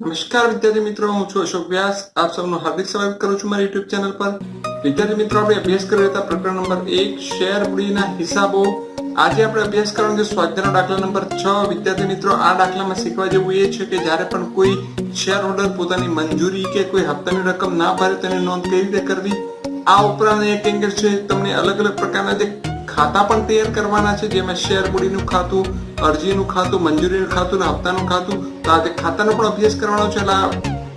નમસ્કાર વિદ્યાર્થી મિત્રો, હું છું અશોક વ્યાસ. આપ સૌનું હાર્દિક સ્વાગત કરું છું મારી યુટ્યુબ ચેનલ પર. વિદ્યાર્થી મિત્રો, આપણે અભ્યાસ કરી રહ્યા પ્રકરણ નંબર એક, શેર મૂડીના હિસાબો. આજે આપણે અભ્યાસ કરવાનો છે સ્વાધ્યાયનો દાખલા નંબર છ. વિદ્યાર્થી મિત્રો, આ દાખલામાં શીખવા જેવું એ છે કે જ્યારે પણ કોઈ શેર હોલ્ડર પોતાની મંજૂરી કે કોઈ હપ્તાની રકમ ના ભરે, તેની નોંધ કેવી રીતે કરવી? આ ઉપરાંત એક એંગલ છે, તમને અલગ અલગ પ્રકારના જે ખાતા પણ તૈયાર કરવાના છે જેમાં શેર મૂડીનું ખાતું, અરજીનું ખાતું, મંજૂરીનું ખાતું અને હપ્તાનું ખાતું, તો આ જે ખાતાનો પણ અભ્યાસ કરવાનો છે, એટલે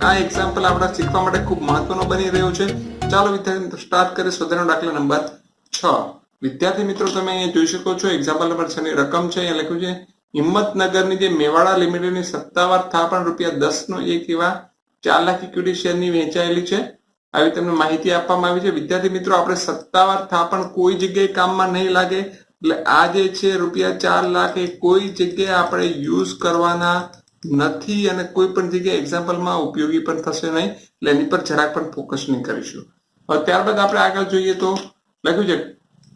આ- એક્ઝામ્પલ આપણે શીખવા માટે ખૂબ મહત્વનો બની રહ્યો છે. ચાલો વિદ્યાર્થી સ્ટાર્ટ કરીએ સ્વતંત્ર દાખલા નંબર છ. વિદ્યાર્થી મિત્રો, તમે અહીંયા જોઈ શકો છો એક્ઝામ્પલ નંબર છ ની રકમ છે, અહીંયા લખ્યું છે, હિંમતનગરની જે મેવાડા લિમિટેડની સત્તાવાર થાપણ રૂપિયા દસ નો એક એવા ચાર લાખ ઇક્વિટી શેરની વેચાયેલી છે. આવી તમને માહિતી આપવામાં આવી છે. વિદ્યાર્થી મિત્રો, આપણે સત્તાવાર થાપણ કોઈ જગ્યાએ કામમાં નહીં લાગે. એટલે આ જે છે, રૂપિયા ચાર લાખ એ કોઈ જગ્યાએ આપણે યુઝ કરવાના નથી અને કોઈ પણ જગ્યાએ એક્ઝામ્પલમાં ઉપયોગી પણ થશે નહીં. એટલે એની પર જરાક પણ ફોકસ નહીં કરીશું. હવે ત્યારબાદ આપણે આગળ જોઈએ તો લખ્યું છે,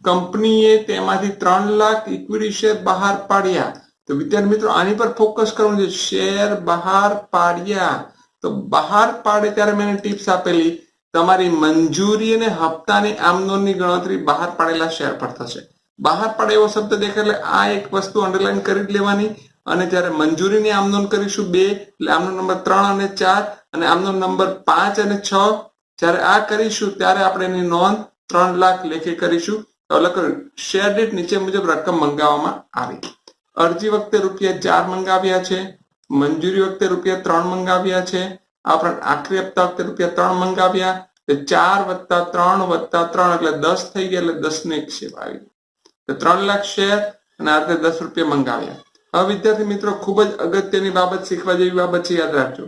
કંપનીએ તેમાંથી ત્રણ લાખ ઇક્વિટી શેર બહાર પાડ્યા. તો વિદ્યાર્થી મિત્રો, આની પર ફોકસ કરવાનું છે, શેર બહાર પાડ્યા. તો બહાર પાડે ત્યારે મેં ટિપ્સ આપેલી. તમારી મંજૂરી અને હપ્તાની આમદોની ગણતરી બહાર પાડેલા શેર પર થશે. બહાર પાડે એવો શબ્દ દેખાય એટલે આ એક વસ્તુ અંડરલાઈન કરી લેવાની. અને જ્યારે મંજૂરીની આમનોંધ કરીશું બે, એટલે આમનો નંબર ત્રણ અને ચાર, અને આમનો નંબર પાંચ અને છ, જ્યારે આ કરીશું ત્યારે આપણે એની નોંધ ત્રણ લાખ લેખે કરીશું. શેર દીઠ નીચે મુજબ રકમ મંગાવવામાં આવી. અરજી વખતે રૂપિયા ચાર મંગાવ્યા છે. મંજૂરી વખતે રૂપિયા ત્રણ મંગાવ્યા છે. આ હપ્તા વખતે રૂપિયા ત્રણ મંગાવ્યા, તો ચાર વત્તા ત્રણ વત્તા ત્રણ, એટલે દસ થઈ ગયા, એટલે દસ ને એક સેવા આવી તો ત્રણ લાખ શેર અને આ રીતે દસ રૂપિયા મંગાવ્યા. હવે વિદ્યાર્થી મિત્રો, ખૂબ જ અગત્યની બાબત શીખવા જેવી બાબત છે, યાદ રાખજો.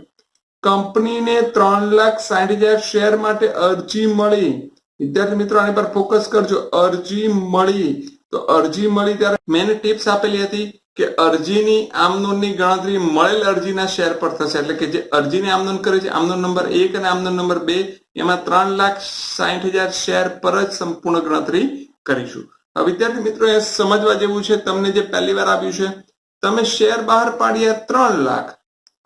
કંપનીને ત્રણ લાખ સાઠ હજાર શેર માટે અરજી મળી. વિદ્યાર્થી મિત્રો, આની પર ફોકસ કરજો. અરજી મળી. તો અરજી મળી ત્યારે મેં ટિપ્સ આપેલી હતી. કે અરજીની આમનોંધની ગણતરી મળેલ અરજીના શેર પર થશે. એટલે કે જે અરજીની આમનોંધ કરી છે આમનોંધ નંબર એક અને આમનોંધ નંબર બે, એમાં ત્રણ લાખ સાઠ હજાર શેર પર જ સંપૂર્ણ ગણતરી કરીશું. વિદ્યાર્થી મિત્રો, એ સમજવા જેવું છે, તમને જે પહેલી વાર આવ્યું છે, તમે શેર બહાર પાડ્યા ત્રણ લાખ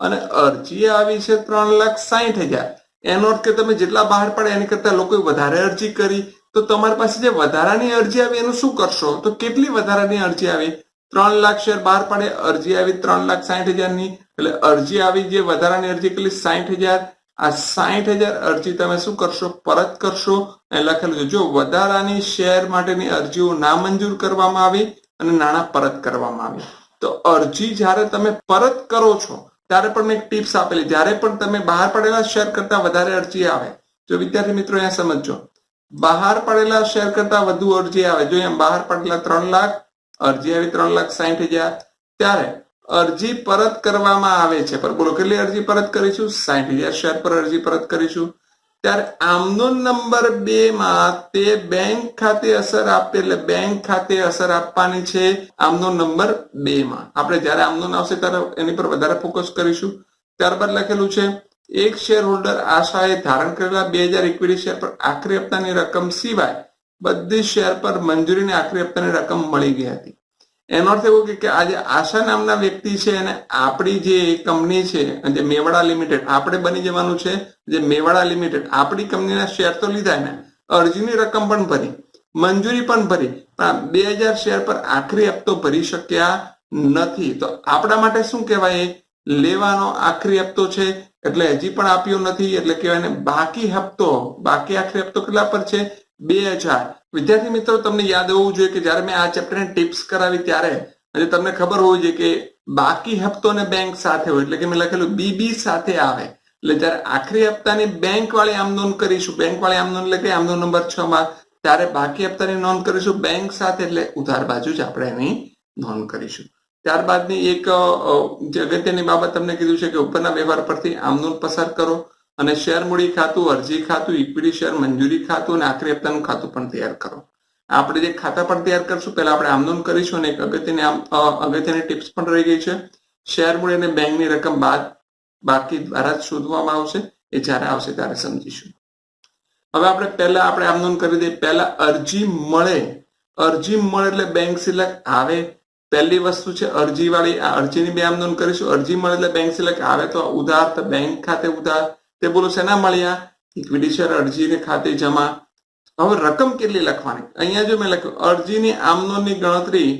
અને અરજી આવી છે ત્રણ લાખ સાઠ હજાર. એનો અર્થ કે તમે જેટલા બહાર પાડ્યા એની કરતા લોકોએ વધારે અરજી કરી. તો તમારી પાસે જે વધારાની અરજી આવી એનું શું કરશો? તો કેટલી વધારાની અરજી આવી? ત્રણ લાખ શેર બહાર પડે, અરજી આવી ત્રણ લાખ સાઠ હજારની. એટલે અરજી આવી જે વધારાની અરજી કેટલી સાઠ હજાર. આ સાઠ હજાર અરજી તમે શું કરશો? પરત કરશો એ લખેલું જો વધારાની શેર માટેની અરજીઓ નામંજૂર કરવામાં આવી અને નાણાં પરત કરવામાં આવી તો અરજી જ્યારે તમે પરત કરો છો, ત્યારે પણ મેં એક ટિપ્સ આપેલી. જ્યારે પણ તમે બહાર પડેલા શેર કરતા વધારે અરજી આવે, જો વિદ્યાર્થી મિત્રો અહીંયા સમજજો. બહાર પડેલા શેર કરતા વધુ અરજી આવે, જો અહીંયા બહાર પડેલા ત્રણ લાખ અરજી આવી ત્રણ લાખ સાઠ હજાર. ત્યારે અરજી પરત કરવામાં આવે છે. પર બોલો, કેટલી અરજી પરત કરીશું? સાહીઠ હજાર શેર પર અરજી પરત કરીશું. ત્યારે આમનો નંબર બે માં તે બેંક ખાતે અસર આપે એટલે બેંક ખાતે અસર આપવાની છે આમનો નંબર બે માં. આપણે જ્યારે આમનો આવશે ત્યારે એની પર વધારે ફોકસ કરીશું. ત્યારબાદ લખેલું છે, એક શેર હોલ્ડર આશાએ ધારણ કરેલા બે હજાર ઇક્વિટી શેર પર આખરી હપ્તાની રકમ સિવાય બધી શેર પર મંજૂરીને આખરી હપ્તાની રકમ મળી ગઈ હતી. એનો અર્થ એવો કે આજે આશા નામના વ્યક્તિ છે અને આપણી જે કંપની છે જે મેવાડા લિમિટેડ, આપણે બની જવાનું છે, જે મેવાડા લિમિટેડ, આપણી કંપનીના શેર તો લીધા ને, અરજીની રકમ પણ ભરી, મંજૂરી પણ ભરી, પણ બે હજાર શેર પર આખરી હપ્તો ભરી શક્યા નથી. તો આપણા માટે શું કહેવાય? લેવાનો આખરી હપ્તો છે, એટલે હજી પણ આપ્યો નથી, એટલે કહેવાય ને બાકી હપ્તો, બાકી આખરી હપ્તો કેટલા પર છે? બે હજાર. વિદ્યાર્થી મિત્રો, તમને યાદ હોવું જોઈએ કે જ્યારે મેં આ ચેપ્ટરની ટિપ્સ કરાવી ત્યારે એટલે તમને ખબર હોવી જોઈએ કે બાકી હપ્તો બેંક સાથે હોય, એટલે કે મેં લખેલું બીબી સાથે આવે. એટલે જ્યારે આખરી હપ્તાની બેંક વાળી આમ નોંધ કરીશું બેંક વાળી આમ નોંધ એટલે કે આમનો નંબર છ માં. ત્યારે બાકી હપ્તાની નોંધ કરીશું બેંક સાથે, એટલે ઉધાર બાજુ જ આપણે એની નોંધ કરીશું. ત્યારબાદની એક જે અગત્યની બાબત તમને કીધું છે કે ઉપરના વ્યવહાર પરથી આમનોંધ પસાર કરો. અને શેર મૂડી ખાતું, અરજી ખાતું ઇક્વિટી શેર મંજૂરી ખાતું અને આખરી હપ્તાનું ખાતું પણ તૈયાર કરો. આપણે જે ખાતા પણ તૈયાર કરશું, પહેલા આપણે આમદોન કરીશું અને એક અગત્યની અગત્યની ટિપ્સ પણ રહી ગઈ છે. શેર મૂડી અને બેંકની રકમ બાદ, બાકી દ્વારા જ શોધવામાં આવશે. એ જ્યારે આવશે ત્યારે સમજીશું. હવે આપણે પહેલા આપણે આમનોંધ કરી દઈએ. પહેલા અરજી મળે. અરજી મળે એટલે બેંક સિલેક્ટ આવે. પહેલી વસ્તુ છે અરજી વાળી આ અરજીની બે આમ નોંધ કરીશું. અરજી મળે એટલે બેંક સિલેક્ટ આવે તો ઉધાર, તો બેંક ખાતે ઉધાર તે બોલો શેના મળ્યા ઇક્વિટી અરજીને ખાતે જમા. હવે રકમ કેટલી લખવાની? અહીંયા જો મેં લખ્યું, અરજીની આમનોની ગણતરી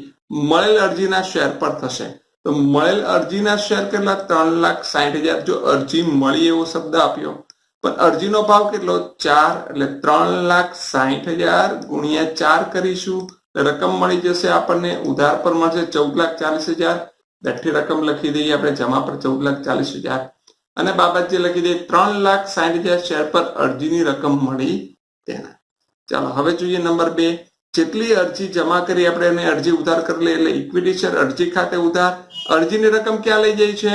મળેલ અરજીના શેર પર થશે. તો મળેલ અરજીના શેર કેટલા? ત્રણ લાખ સાઠ હજાર. જો અરજી મળી એવો શબ્દ આપ્યો, પણ અરજીનો ભાવ કેટલો? ચાર. એટલે ત્રણ લાખ સાઠ હજાર ગુણ્યા ચાર કરીશું. રકમ મળી જશે આપણને. ઉધાર પર મળશે ચૌદ લાખ ચાલીસ હજાર. દઠ્ઠી રકમ લખી દઈએ આપણે, જમા પર ચૌદ લાખ ચાલીસ હજાર. અને બાબત જે લખી દઈએ ત્રણ લાખ સાઠ હજાર શેર પર અરજીની રકમ મળી તેના. ચાલો, હવે જોઈએ નંબર બે. જેટલી અરજી જમા કરી આપણે એને અરજી ઉધાર કરી એટલે ઇક્વિટી શેર અરજી ખાતે ઉધાર. અરજીની રકમ ક્યાં લઈ જાય છે?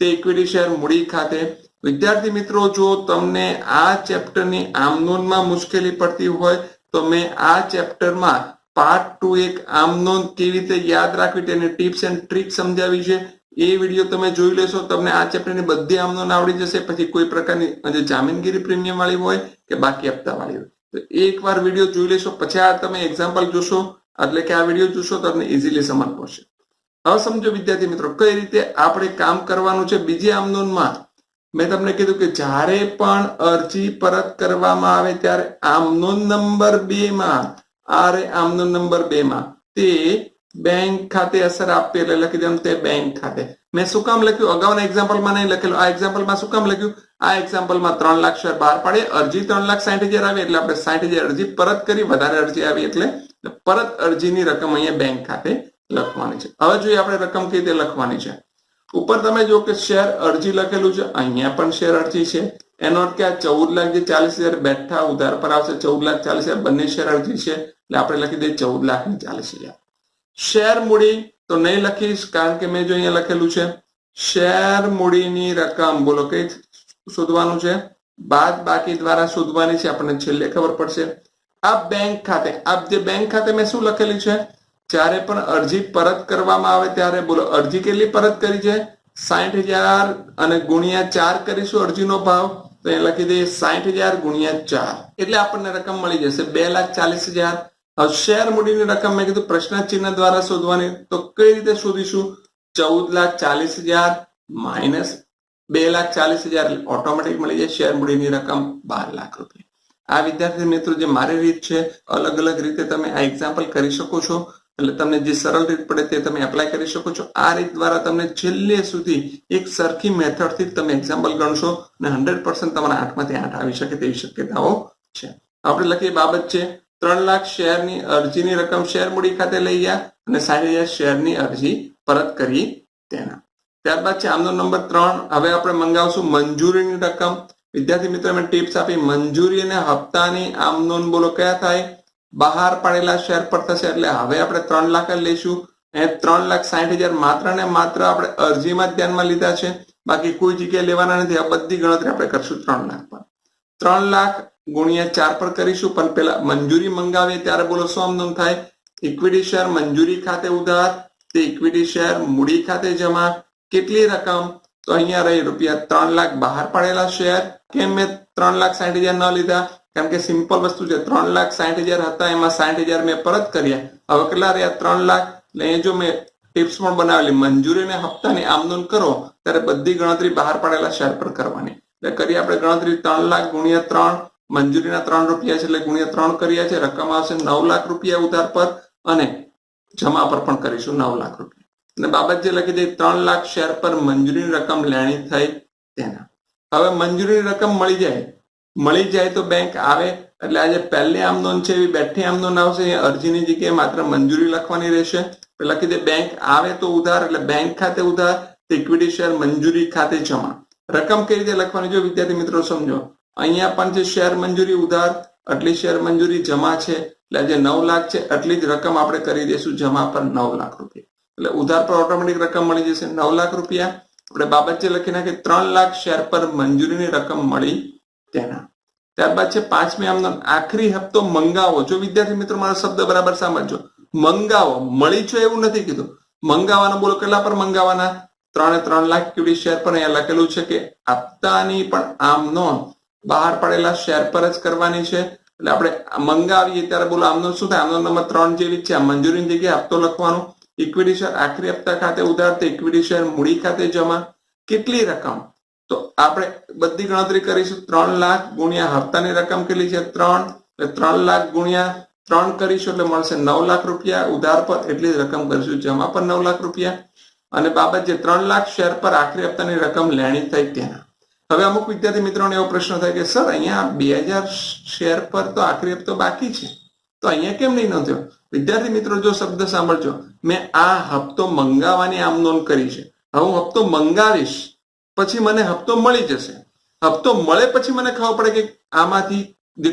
તે ઇક્વિટી શેર મૂડી ખાતે. વિદ્યાર્થી મિત્રો, જો તમને આ ચેપ્ટરની આમનોનમાં મુશ્કેલી પડતી હોય, તો મેં આ ચેપ્ટરમાં પાર્ટ ટુ એક આમનોન કેવી રીતે યાદ રાખવી તેની ટિપ્સ એન્ડ ટ્રીક સમજાવી છે. એ વીડિયો તમે જોઈ લેશો, તમને આ ચેપ્ટરની બધી આમનોંધ આવડી જશે. પછી કોઈ પ્રકારની જે જામીનગીરી પ્રીમિયમ વાળી હોય કે બાકી હપ્તા વાળી હોય. તો એકવાર વીડિયો જોઈ લેશો. પછી આ તમે એક્ઝામ્પલ જોશો. એટલે કે આ વીડિયો જોશો તમને ઇઝીલી સમજ પડશે. હવે સમજો વિદ્યાર્થી મિત્રો, કઈ રીતે આપણે કામ કરવાનું છે? બીજી આમનોંધમાં મેં તમને કીધું કે જ્યારે પણ અરજી પરત કરવામાં આવે ત્યારે આમનો નંબર બે માં, આરે આમનો નંબર બે માં તે બેંક ખાતે અસર આપવી એટલે લખી દેવાનું તે બેંક ખાતે. મેં શું કામ લખ્યું? અગાઉના એક્ઝામ્પલમાં નહીં લખેલું. આ એક્ઝામ્પલમાં શું કામ લખ્યું? આ એક્ઝામ્પલમાં ત્રણ લાખ શેર બહાર પાડે. અરજી ત્રણ લાખ સાઠ હજાર આવી એટલે આપણે સાઠ હજાર અરજી પરત કરી વધારે અરજી આવી એટલે પરત અરજીની રકમ અહીંયા બેંક ખાતે લખવાની છે. હવે જોઈએ આપણે રકમ કઈ રીતે લખવાની છે. ઉપર તમે જો કે શેર અરજી લખેલું છે. અહીંયા પણ શેર અરજી છે. એનો અર્થ કે આ ચૌદ લાખ જે ચાલીસ હજાર બેઠા ઉધાર પર આવશે, ચૌદ લાખ ચાલીસ હજાર બંને શેર અરજી છે. એટલે આપણે લખી દઈએ ચૌદ લાખ ને ચાલીસ હજાર. શેર મૂડી તો નહીં લખીશ, કારણ કે મેં જો અહીંયા લખેલું છે. શેર મૂડીની રકમ, બોલો કઈ શોધવાનું છે? બાદ બાકી દ્વારા શોધવાની છે, આપણને છેલ્લે ખબર પડશે. આ બેંક ખાતે, આ જે બેંક ખાતે મેં શું લખેલું છે? જ્યારે પણ અરજી પરત કરવામાં આવે ત્યારે, બોલો, અરજી કેટલી પરત કરી છે? સાઠ હજાર અને ગુણ્યા ચાર કરીશું અરજીનો ભાવ, તો એ લખી દઈએ સાઠ હજાર ગુણ્યા ચાર. એટલે આપણને રકમ મળી જશે બે લાખ ચાલીસ હજાર. શેર મૂડીની રકમ મેં કીધું પ્રશ્ન ચિહ્ન દ્વારા શોધવાની. તો કઈ રીતે શોધીશું? ચૌદ લાખ ચાલીસ હજાર માઇનસ બે લાખ ચાલીસ હજાર ઓટોમેટિક મળી જાય શેર મૂડીની રકમ બાર લાખ રૂપિયા. આ વિદ્યાર્થી મિત્રો, જે મારી રીત છે, અલગ અલગ રીતે તમે આ એક્ઝામ્પલ કરી શકો છો. એટલે તમને જે સરળ રીત પડે તે તમે એપ્લાય કરી શકો છો. આ રીત દ્વારા તમને છેલ્લે સુધી એક સરખી મેથડથી તમે એક્ઝામ્પલ ગણશો અને હંડ્રેડ પર્સન્ટ તમારા આઠમાંથી આઠ આવી શકે તેવી શક્યતાઓ છે. આપણે લખીએ બાબત છે ત્રણ લાખ શેરની અરજીની રકમ શેર મૂડી ખાતે લઈ ગયા અને સાઠ હજાર શેરની અરજી પરત કરી તેના. ત્યારબાદ છે, આમનો નંબર ત્રણ. હવે આપણે મંગાવશું મંજૂરીની રકમ. વિદ્યાર્થી મિત્રો ટિપ્સ આપી. મંજૂરી અને હપ્તાની આમનોન બોલો કયા થાય? બહાર પાડેલા શેર પર થશે એટલે હવે આપણે ત્રણ લાખ જ લઈશું. એ ત્રણ લાખ સાઠ હજાર માત્ર ને માત્ર આપણે અરજીમાં ધ્યાનમાં લીધા છે. બાકી કોઈ જગ્યાએ લેવાના નથી. આ બધી ગણતરી આપણે કરશું ત્રણ લાખ પર. ત્રણ લાખ ગુણ્યા ચાર પર કરીશું, પણ પેલા મંજૂરી મંગાવીએ ત્યારે બોલો શું આમદમ થાય? ઇક્વિટી શેર મંજૂરી ખાતે ઉધાર, તે ઇક્વિટી શેર મૂડી ખાતે જમા, કેટલી રકમ? તો અહીંયા રહી રૂપિયા ત્રણ લાખ બહાર પાડેલા શેર કેમ મેં ત્રણ લાખ સાઠ હજાર ન લીધા? કારણ કે સિમ્પલ વસ્તુ છે, ત્રણ લાખ સાઠ હજાર હતા, એમાં સાઠ હજાર મેં પરત કર્યા. હવે કેટલા રહ્યા? ત્રણ લાખ. એટલે જો મેં ટિપ્સ પણ બનાવેલી મંજૂરી અને હપ્તાની આમ કરો, ત્યારે બધી ગણતરી બહાર પાડેલા શેર પર કરવાની. એટલે કરી આપણે ગણતરી, ત્રણ લાખ ગુણ્યા ત્રણ મંજૂરીના ત્રણ રૂપિયા છે એટલે ગુણ્યા ત્રણ કર્યા છે, રકમ આવશે નવ લાખ રૂપિયા ઉધાર પર અને જમા પર પણ કરીશું નવ લાખ રૂપિયા. અને બાબત જે લખી દે, ત્રણ લાખ શેર પર મંજૂરીની રકમ લેણી થઈ તેના. હવે મંજૂરીની રકમ મળી જાય. મળી જાય તો બેંક આવે, એટલે આજે પહેલી આમ છે, એવી બેઠી આમ નોંધ આવશે અરજીની જગ્યાએ માત્ર મંજૂરી લખવાની રહેશે. લખી દે બેંક આવે તો ઉધાર, એટલે બેંક ખાતે ઉધાર ઇક્વિટી શેર મંજૂરી ખાતે જમા. રકમ કઈ રીતે લખવાની? જો વિદ્યાર્થી મિત્રો સમજો અહીંયા પણ જે શેર મંજૂરી ઉધાર, આટલી શેર મંજૂરી જમા છે, એટલે જે નવ લાખ છે એટલી જ રકમ આપણે કરી દઈશું જમા પર નવ લાખ રૂપિયા. એટલે ઉધાર પર ઓટોમેટિક રકમ મળી જશે નવ લાખ રૂપિયા. આપણે બાબત જે લખી નાખી, ત્રણ લાખ શેર પર મંજૂરીની રકમ મળી તેના. ત્યારબાદ છે પાંચમી આમનો આખરી હપ્તો મંગાવો. જો વિદ્યાર્થી મિત્રો, મારો શબ્દ બરાબર સમજો મંગાવો. મળી છો એવું નથી કીધું. મંગાવાના બોલો કેટલા પર મંગાવાના? ત્રણે ત્રણ લાખ ક્યુડી શેર પર અહીંયા લખેલું છે કે હપ્તાની પણ આમ નોંધ. બહાર પડેલા શેર પર જ કરવાની છે. એટલે આપણે મંગાવીએ ત્યારે બોલો, આમનો શું થાય? આમનો નંબર ત્રણ જેવી છે. મંજૂરીની જગ્યાએ હપ્તો લખવાનો. ઇક્વિટી શેર આખરી હપ્તા ખાતે ઉધાર ઇક્વિટી શેર મૂડી ખાતે જમા. કેટલી રકમ? તો આપણે બધી ગણતરી કરીશું. ત્રણ લાખ ગુણ્યા હપ્તાની રકમ કેટલી છે? ત્રણ. એટલે ત્રણ લાખ ગુણ્યા ત્રણ કરીશું એટલે મળશે નવ લાખ રૂપિયા. ઉધાર પર એટલી રકમ કરીશું. જમા પર નવ લાખ રૂપિયા. અને બાબત જે ત્રણ લાખ શેર પર આખરી હપ્તાની રકમ લેણી થઈ તેના. હવે અમુક વિદ્યાર્થી મિત્રોને એવો પ્રશ્ન થાય કે, સર, અહીંયા બે હજાર શેર પર તો આખરી હપ્તો બાકી છે. તો અહીંયા કેમ નહીં નોંધ્યો? વિદ્યાર્થી મિત્રો, જો શબ્દ સાંભળજો. મેં આ હપ્તો મંગાવવાની આમ નોંધ કરી છે. હવે હું હપ્તો મંગાવીશ, પછી મને હપ્તો મળી જશે. હપ્તો મળે પછી મને ખબર પડે કે આમાંથી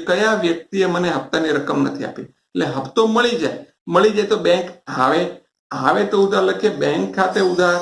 કયા વ્યક્તિએ મને હપ્તાની રકમ નથી આપી. એટલે હપ્તો મળી જાય. મળી જાય તો બેંક આવે. આવે તો ઉધાર લખીએ બેંક ખાતે ઉધાર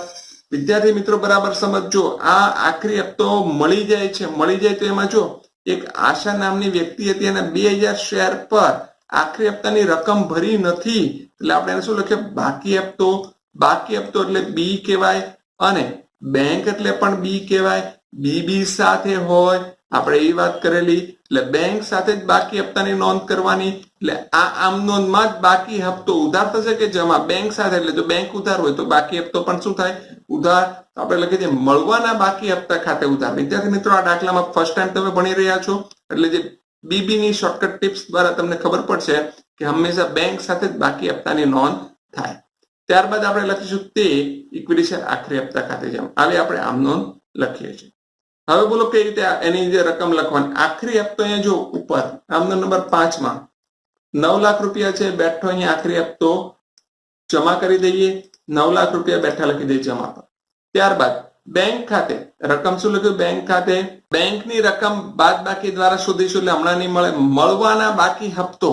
વિદ્યાર્થી મિત્રો, બરાબર સમજજો આ આખરી હપ્તો મળી જાય છે. મળી જાય તો એમાં જો, એક આશા નામની વ્યક્તિ હતી અને બે શેર પર આખરી હપ્તાની રકમ ભરી નથી. એટલે આપણે એને શું લખીએ બાકી હપ્તો. બાકી હપ્તો એટલે બી કહેવાય અને બેંક એટલે પણ બી કહેવાય. બી સાથે હોય. આપણે એ વાત કરેલી. એટલે બેંક સાથે જ બાકી હપ્તાની નોંધ કરવાની. એટલે આ આમ નોંધમાં જ બાકી હપ્તો ઉધાર થશે કે જમા? બેંક સાથે. એટલે જો બેંક ઉધાર હોય તો બાકી હપ્તો પણ શું થાય? ઉધાર આપણે લખીએ દઈએ, મળવાના બાકી હપ્તા ખાતે ઉધાર. વિદ્યાર્થી મિત્રો, આ દાખલામાં ફર્સ્ટ ટાઈમ તમે ભણી રહ્યા છો, એટલે જે બીબી ની શોર્ટકટ ટિપ્સ દ્વારા તમને ખબર પડશે કે હંમેશા બેંક સાથે જ બાકી હપ્તાની નોંધ થાય. ત્યારબાદ આપણે લખીશું તે ઇક્વિટી શેર આખરી હપ્તા ખાતે જેમ. આવી આપણે આમ નોંધ લખીએ છીએ. હવે બોલો કઈ રીતે એની જે રકમ લખવાની. આખરી હપ્તો અહીંયા જો ઉપર, આમનો નંબર પાંચમાં. નવ લાખ રૂપિયા છે, બેઠો અહીંયા આખરી હપ્તો. જમા કરી દઈએ. નવ લાખ રૂપિયા બેઠા લખી દઈએ જમા પર ત્યારબાદ બેંક ખાતે રકમ શું લખ્યું બેંક ખાતે બેંકની રકમ બાદ બાકી દ્વારા શોધીશું એટલે હમણાં નહીં મળે, મળવાના બાકી હપ્તો।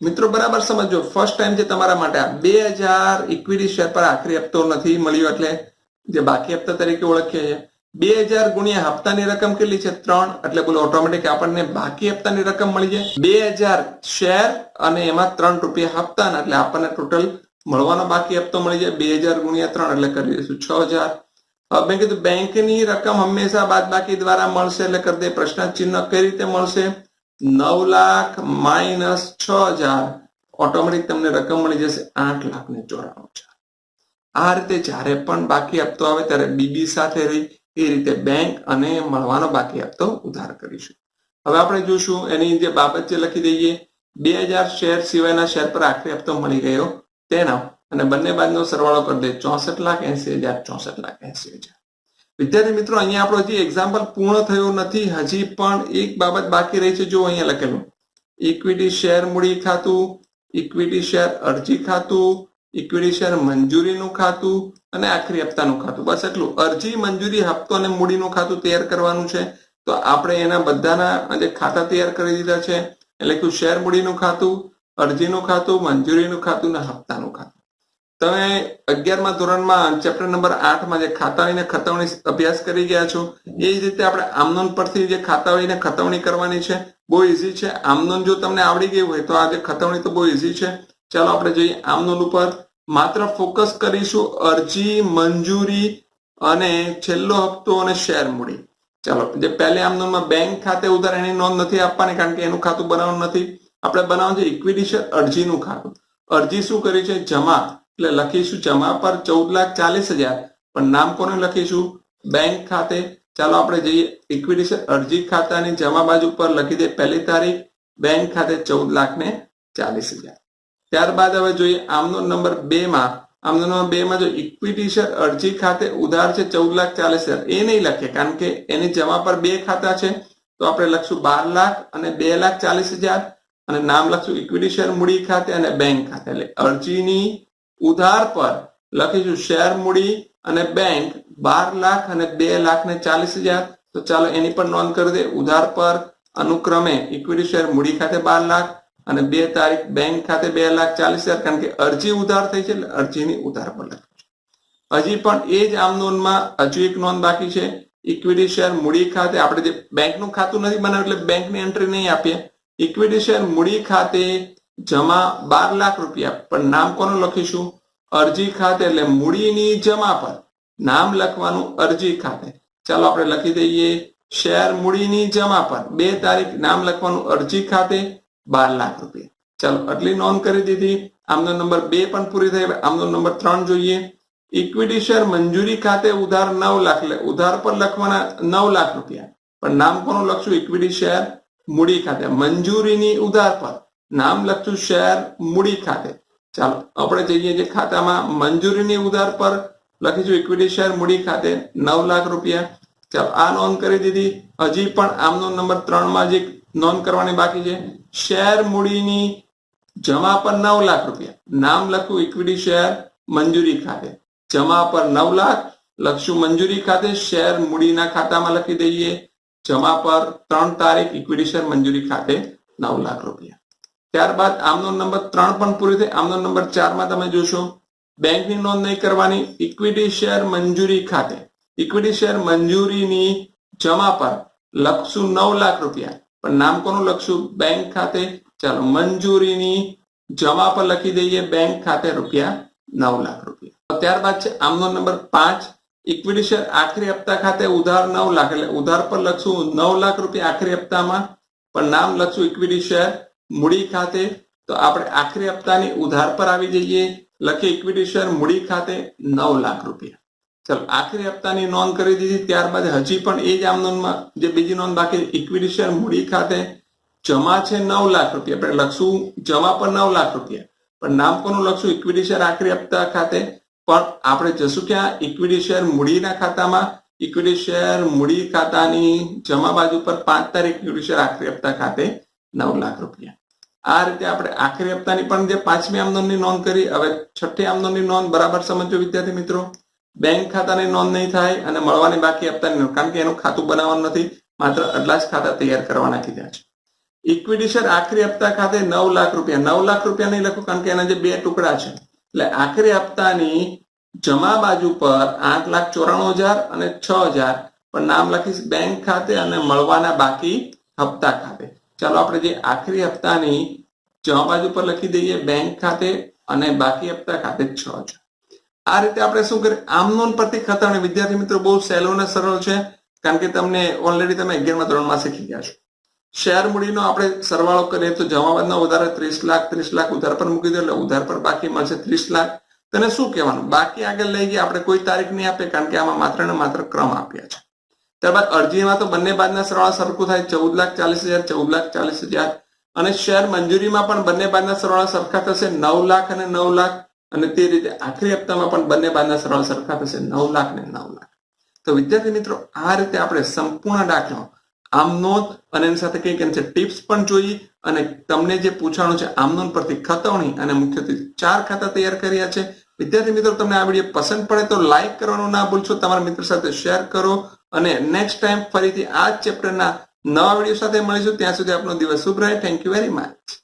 મિત્રો બરાબર સમજો ફર્સ્ટ ટાઈમ છે તમારા માટે આ બે હજાર ઇક્વિટી શેર પર આખરી હપ્તો નથી મળ્યો એટલે જે બાકી હપ્તા તરીકે ઓળખીએ છીએ, બે હજાર ગુણ્યા હપ્તાની રકમ કેટલી છે? ત્રણ, એટલે બોલો ઓટોમેટિક આપણને બાકી હપ્તાની રકમ મળી જાય. બે હજાર શેર અને એમાં ત્રણ રૂપિયા હપ્તાના, એટલે આપણને ટોટલ મળવાનો બાકી હપ્તો મળી જાય બે હજાર ગુણ્યા ત્રણ એટલે કરી દઈશું છ હજાર. મેં કીધું બેંકની રકમ હંમેશા બાદ બાકી દ્વારા મળશે એટલે કરી દે. પ્રશ્ન ચિહ્ન કઈ રીતે મળશે? નવ લાખ માઇનસ છ હજાર. ઓટોમેટિક તમને રકમ મળી જશે આઠ લાખ ને ચોરાણું હજાર. આ રીતે જ્યારે પણ બાકી હપ્તો આવે ત્યારે બીબી સાથે રહી એ રીતે બેંક અને મળવાનો બાકી હપ્તો ઉધાર કરીશું. હવે આપણે જોશું એની જે બાબત છે લખી દઈએ. બે હજાર શેર સિવાયના શેર પર આખરી હપ્તો મળી ગયો. તેનો અને બંને બાજુનો સરવાળો કરી દે ચોસઠ લાખ એસી હજાર, ચોસઠ લાખ એસી હજાર. વિદ્યાર્થી મિત્રો, અહીંયા આપણો હજી એક્ઝામ્પલ પૂર્ણ થયું નથી, હજી પણ એક બાબત બાકી રહી છે, જો અહીંયા લખેલું. ઇક્વિટી શેર મૂડી ખાતું ઇક્વિટી શેર અરજી ખાતું ઇક્વિટી શેર મંજૂરીનું ખાતું અને આખરી હપ્તાનું ખાતું. બસ એટલું. અરજી, મંજૂરી, હપ્તો અને મૂડીનું ખાતું તૈયાર કરવાનું છે. તો આપણે એના બધાના જે ખાતા તૈયાર કરી દીધા છે. એટલે કે શેર મૂડીનું ખાતું અરજીનું ખાતું, મંજૂરીનું ખાતું ને હપ્તાનું ખાતું. તમે અગિયારમા ધોરણમાં ચેપ્ટર નંબર આઠમાં જે ખાતાવણી ને ખતવણી અભ્યાસ કરી ગયા છો, એ જ રીતે આપણે આમનોન પરથી જે ખાતાવળી ને ખતવણી કરવાની છે, બહુ ઇઝી છે. આમનોન જો તમને આવડી ગયું હોય તો આજે ખતવણી તો બહુ ઇઝી છે. ચાલો આપણે જોઈએ આમનોન ઉપર. માત્ર ફોકસ કરીશું અરજી, મંજૂરી અને છેલ્લો હપ્તો અને શેર મૂડી. ચાલો, જે પહેલી આમનોનમાં બેંક ખાતે ઉધાર એની નોંધ નથી આપવાની કારણ કે એનું ખાતું બનાવવાનું નથી. આપણે બનાવવાનું છે ઇક્વિટી અરજીનું ખાતું. અરજી શું કરી છે? જમા. એટલે લખીશું જમા પર ચૌદ લાખ ચાલીસ હજાર. પણ નામ કોને લખીશું? બેંક ખાતે. ચાલો આપણે જઈએ. ઇક્વિટી અરજી ખાતાની જમા બાજુ પર લખી દે. પહેલી તારીખ, બેંક ખાતે ચૌદ લાખ ને ચાલીસ હજાર. ત્યારબાદ હવે જોઈએ આમનો નંબર બે માં. આમનો નંબર બે માં જો ઇક્વિટી અરજી ખાતે ઉધાર છે ચૌદ લાખ ચાલીસ હજાર. એ નહીં લખીએ, કારણ કે એની જમા પર બે ખાતા છે. તો આપણે લખશું બાર લાખ અને બે લાખ ચાલીસ હજાર. અને નામ લખશું ઇક્વિટી શેર મૂડી ખાતે અને બેંક ખાતે. એટલે અરજીની ઉધાર પર લખીશું શેર મૂડી અને બેંક બાર લાખ અને બે લાખ ને ચાલીસ હજાર. તો ચાલો એની પણ નોંધ કરી દે. ઉધાર પર અનુક્રમે ઇક્વિટી શેર મૂડી ખાતે બાર લાખ અને બે તારીખ બેંક ખાતે બે લાખ ચાલીસ હજાર. કારણ કે અરજી ઉધાર થઈ છે એટલે અરજીની ઉધાર પર લખ્યું હજી પણ એ જ આમ નોંધમાં હજુ એક નોંધ બાકી છે. ઇક્વિટી શેર મૂડી ખાતે આપણે જે બેંકનું ખાતું નથી બનાવ્યું એટલે બેંકની એન્ટ્રી નહીં આપીએ. ઇક્વિટી શેર મૂડી ખાતે જમા બાર લાખ રૂપિયા. પણ નામ કોનું લખીશું? અરજી ખાતે એટલે મૂડીની જમા પર નામ લખવાનું અરજી ખાતે. ચાલો આપણે લખી દઈએ. શેર મૂડીની જમા પર બે તારીખ નામ લખવાનું અરજી ખાતે બાર લાખ રૂપિયા. ચાલો, આટલી નોંધ કરી દીધી. આમનો નંબર બે પણ પૂરી થઈ આમનો નંબર ત્રણ જોઈએ. ઇક્વિટી શેર મંજૂરી ખાતે ઉધાર નવ લાખ ઉધાર પર લખવાના નવ લાખ રૂપિયા. પણ નામ કોનું લખશું? ઇક્વિટી શેર મૂડી ખાતે. મંજૂરીની ઉધાર પર નામ લખ્યું શેર મૂડી ખાતે. ચાલો, આપણે જઈએ જે ખાતામાં મંજૂરીની ઉધાર પર લખીશું. ઇક્વિટી શેર મૂડી ખાતે નવ લાખ રૂપિયા. ચાલો, આ નોંધ કરી દીધી. હજી પણ આમનો નંબર ત્રણમાં જે નોંધ કરવાની બાકી છે. શેર મૂડીની જમા પર નવ લાખ રૂપિયા. નામ લખું ઇક્વિટી શેર મંજૂરી ખાતે. જમા પર નવ લાખ. લખશું મંજૂરી ખાતે. શેર મૂડીના ખાતામાં લખી દઈએ. જમા પર ત્રણ તારીખ ઇક્વિટી શેર મંજૂરી ખાતે નવ લાખ રૂપિયા. ત્યારબાદ આમનો નંબર ત્રણ પણ પૂરી થઈ. આમનો નંબર ચારમાં તમે જોશો, બેંકની નોંધ નહીં કરવાની ઇક્વિટી શેર મંજૂરી ખાતે. ઇક્વિટી શેર મંજૂરીની જમા પર લખશું નવ લાખ રૂપિયા. પણ નામ કોનું લખશું? બેંક ખાતે. ચાલો, મંજૂરીની જમા પર લખી દઈએ, બેંક ખાતે રૂપિયા નવ લાખ રૂપિયા. ત્યારબાદ છે, આમનો નંબર પાંચ. ઇક્વિટી શેર આખરી હપ્તા ખાતે ઉધાર નવ લાખ, એટલે ઉધાર પર લખશું નવ લાખ રૂપિયા આખરી હપ્તામાં, પણ નામ લખશું ઇક્વિટી શેર મૂડી ખાતે. તો આપણે આખરી હપ્તાની ઉધાર પર આવી જઈએ. લખીએ ઇક્વિટી શેર મૂડી ખાતે નવ લાખ રૂપિયા. ચલો, આખરી હપ્તાની નોંધ કરી દીધી. ત્યારબાદ હજી પણ એ જ આમ નોંધમાં જે બીજી નોંધ બાકી ઇક્વિટી શેર મૂડી ખાતે જમા છે નવ લાખ રૂપિયા. આપણે લખશું જમા પર નવ લાખ રૂપિયા. પણ નામ કોનું લખશું? ઇક્વિટી શેર આખરી હપ્તા ખાતે પણ આપણે જશું ક્યાં ઇક્વિટી શેર મૂડીના ખાતામાં ઇક્વિટી શેર મૂડી ખાતાની જમા બાજુ પર પાંચ તારીખ ઇક્વિટી શેર આખરી હપ્તા ખાતે નવ લાખ રૂપિયા. આ રીતે આપણે આખરી હપ્તાની પણ જે પાંચમી આમદનની નોંધ કરી, હવે છઠ્ઠી આમદનની નોંધ બરાબર સમજો વિદ્યાર્થી મિત્રો. બેંક ખાતાની નોંધ નહીં થાય અને મળવાની બાકી હપ્તાની નોંધ, કારણ કે એનું ખાતું બનાવવાનું નથી, માત્ર આટલા જ ખાતા તૈયાર કરવાના કીધા છે. ઇક્વિટી શેર આખરી હપ્તા ખાતે નવ લાખ રૂપિયા, નવ લાખ રૂપિયા નહીં લખો, કારણ કે એના જે બે ટુકડા છે એટલે આખરી હપ્તાની જમા બાજુ પર આઠ લાખ ચોરાણું હજાર અને છ હજાર. પણ નામ લખીશ બેંક ખાતે અને મળવાના બાકી હપ્તા ખાતે. ચાલો આપણે જે આખરી હપ્તાની જમા બાજુ પર લખી દઈએ બેંક ખાતે અને બાકી હપ્તા ખાતે છ હજાર. આ રીતે આપણે શું કરીએ? આમ નોન પરથી ખતરણી વિદ્યાર્થી મિત્રો બહુ સહેલો અને સરળ છે. કારણ કે તમને ઓલરેડી તમે અગિયારમાં ધોરણમાં શીખી ગયા છો. શેર મૂડીનો આપણે સરવાળો કરીએ તો જમાબાદનો વધારે ત્રીસ લાખ ત્રીસ લાખ ઉધાર પર મૂકી દો એટલે ઉધાર પર બાકી મળશે ત્રીસ લાખ. તને શું કહેવાનું? બાકી આગળ લઈ ગયા, આપણે કોઈ તારીખ નહીં આપે કારણ કે આમાં માત્ર ને માત્ર ક્રમ આપ્યા છે. ત્યારબાદ અરજીમાં તો બંને બાજના સરવાળા સરખું થાય, ચૌદ લાખ ચાલીસ હજાર, ચૌદ લાખ ચાલીસ હજાર. અને શેર મંજૂરીમાં પણ બંને બાજના સરવાળા સરખા થશે, નવ લાખ અને નવ લાખ. અને તે રીતે આખરી હપ્તામાં પણ બંને બાજના સરવાળા સરખા થશે, નવ લાખ ને નવ લાખ. તો વિદ્યાર્થી મિત્રો, આ રીતે આપણે સંપૂર્ણ દાખલો આમ નોંધ અને એની સાથે કઈ છે ટિપ્સ પણ જોઈ અને તમને જે પૂછાણું છે આમ નોંધ પરથી ખતવણી અને મુખ્યત્વે ચાર ખાતા તૈયાર કર્યા છે. વિદ્યાર્થી મિત્રો, તમને આ વીડિયો પસંદ પડે તો લાઈક કરવાનું ના ભૂલશો. તમારા મિત્ર સાથે શેર કરો અને નેક્સ્ટ ટાઈમ ફરીથી આ ચેપ્ટરના નવા વીડિયો સાથે મળીશું. ત્યાં સુધી આપનો દિવસ શુભ રહે. Thank you very much